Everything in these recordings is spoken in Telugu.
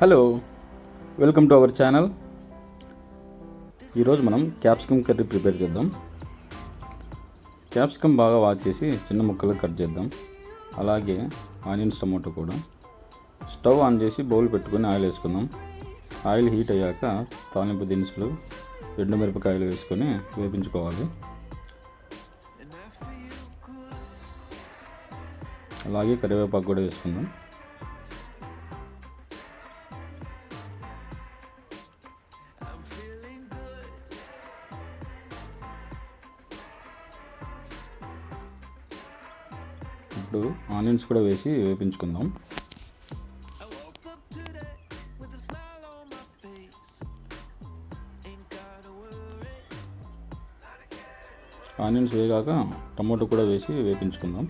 Hello welcome to our channel. ఈరోజు మనం క్యాప్సికమ్ కర్రీ ప్రిపేర్ చేద్దాం. క్యాప్సికమ్ బాగా వాచ్ చేసి చిన్న ముక్కలు కట్ చేద్దాం. అలాగే ఆనియన్స్ టమాటో కూడా. స్టవ్ ఆన్ చేసి బౌల్ పెట్టుకొని ఆయిల్ వేసుకుందాం. ఆయిల్ హీట్ అయ్యాక తాలింపు దినుసులు ఎండు మిరపకాయలు వేసుకొని వేపించుకోవాలి. అలాగే కరివేపాకు కూడా వేసుకుందాం. ఇప్పుడు ఆనియన్స్ కూడా వేసి వేపించుకుందాం. ఆనియన్స్ వేగాక టమాటో కూడా వేసి వేపించుకుందాం.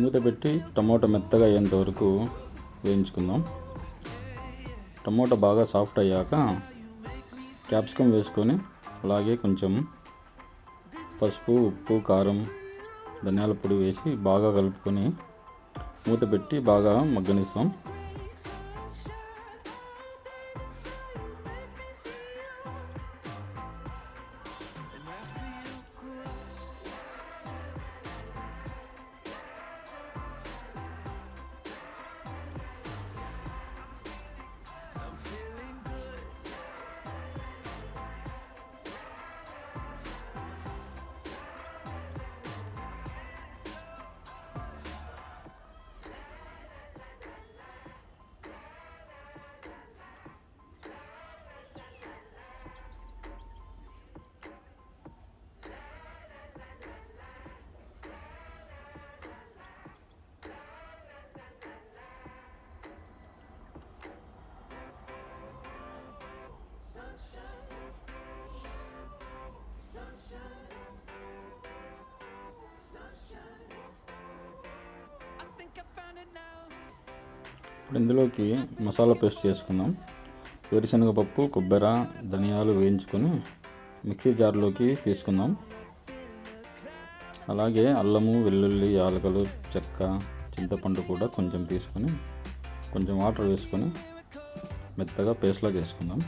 మూత పెట్టి టమాటో మెత్తగా అయ్యేంత వరకు వేయించుకుందాం. టమాటో బాగా సాఫ్ట్ అయ్యాక క్యాప్సికమ్ వేసుకొని అలాగే కొంచెం పసుపు ఉప్పు కారం ధనియాల పొడి వేసి బాగా కలుపుకొని మూత పెట్టి బాగా మగ్గనిస్తాం. ఇప్పుడు ఇందులోకి మసాలా పేస్ట్ చేసుకుందాం. వేరుశనగపప్పు కొబ్బరి ధనియాలు వేయించుకొని మిక్సీ జార్లోకి తీసుకుందాం. అలాగే అల్లము వెల్లుల్లి యాలకలు చెక్క చింతపండు కూడా కొంచెం తీసుకొని కొంచెం వాటర్ వేసుకొని మెత్తగా పేస్ట్లా చేసుకుందాం.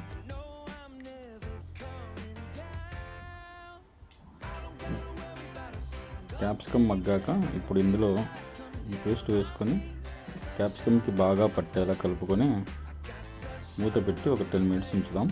క్యాప్సికమ్ మగ్గాక ఇప్పుడు ఇందులో ఈ పేస్ట్ వేసుకొని క్యాప్సికమ్కి బాగా పట్టేలా కలుపుకొని మూత పెట్టి ఒక టెన్ మినిట్స్ ఉంచుదాం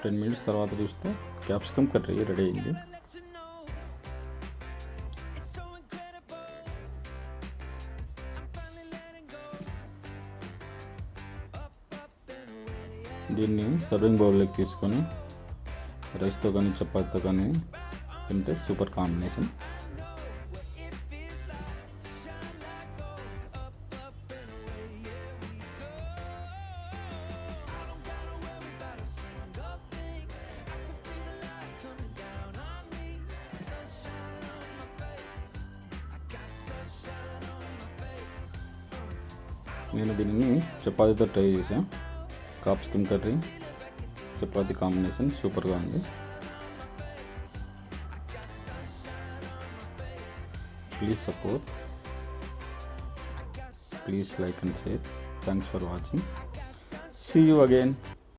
టెన్ మినిట్స్ తర్వాత చూస్తే క్యాప్సికమ్ కర్రీ రెడీ అయింది దీన్ని సర్వింగ్ బౌల్లోకి తీసుకొని రైస్తో కానీ చపాతీతో కానీ తింటే సూపర్ కాంబినేషన్ నేను దీనిని చపాతీతో ట్రై చేశాను కాప్సికమ్ కర్రీ చపాతీ కాంబినేషన్ సూపర్గా ఉంది. Please support please like and share thanks for watching see you again